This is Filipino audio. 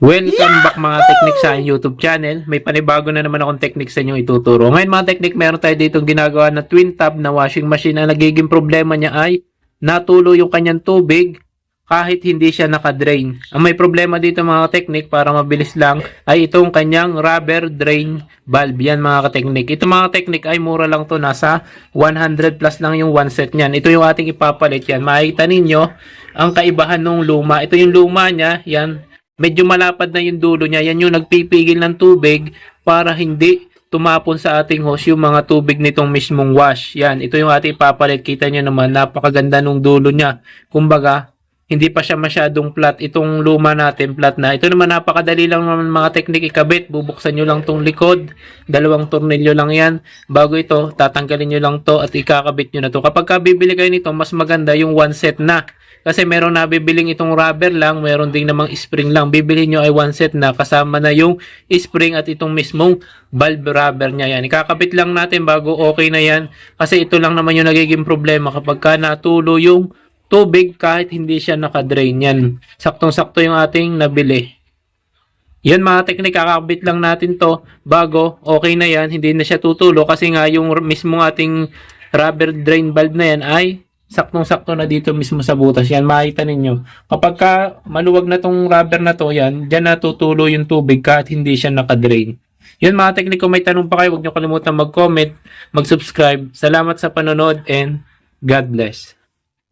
Welcome back mga technique sa aking YouTube channel. May panibago na naman akong technique sa inyo ituturo. Ngayon mga technique, meron tayo dito ginagawa na twin tub na washing machine. Ang nagiging problema niya ay natulo yung kanyang tubig kahit hindi siya nakadrain. Ang may problema dito mga technique para mabilis lang ay itong kanyang rubber drain valve. Yan mga technique. Ito mga technique ay mura lang to nasa 100 plus lang yung one set niyan. Ito yung ating ipapalit yan. Makikita ninyo ang kaibahan ng luma. Ito yung luma niya. Yan medyo malapad na yung dulo niya. Yan yung nagpipigil ng tubig para hindi tumapon sa ating hose yung mga tubig nitong mismong wash. Yan, ito yung ating papalit. Kita nyo naman, napakaganda nung dulo niya. Kumbaga, hindi pa siya masyadong flat. Itong luma natin, flat na. Ito naman, napakadali lang naman mga teknik ikabit. Bubuksan nyo lang tong likod. Dalawang tornilyo lang yan. Bago ito, tatanggalin nyo lang to at ikakabit nyo na to. Kapag ka bibili kayo nito, mas maganda yung one set na. Kasi meron na bibiling itong rubber lang, meron ding namang spring lang. Bibili nyo ay one set na kasama na yung spring at itong mismong valve rubber niya yan. Ikakabit lang natin bago okay na yan. Kasi ito lang naman yung nagiging problema kapag ka natulo yung tubig kahit hindi siya nakadrain yan. Saktong-sakto yung ating nabili. Yan mga teknik, kakabit lang natin to bago okay na yan, hindi na siya tutulo kasi nga yung mismong ating rubber drain valve na yan ay saktong-sakto na dito mismo sa butas. Yan, makita ninyo. Kapag ka maluwag na tong rubber na to, yan, dyan natutulo yung tubig kahit hindi siya nakadrain. Yun mga teknik, kung may tanong pa kayo, huwag nyo kalimutan mag-comment, mag-subscribe. Salamat sa panonood and God bless.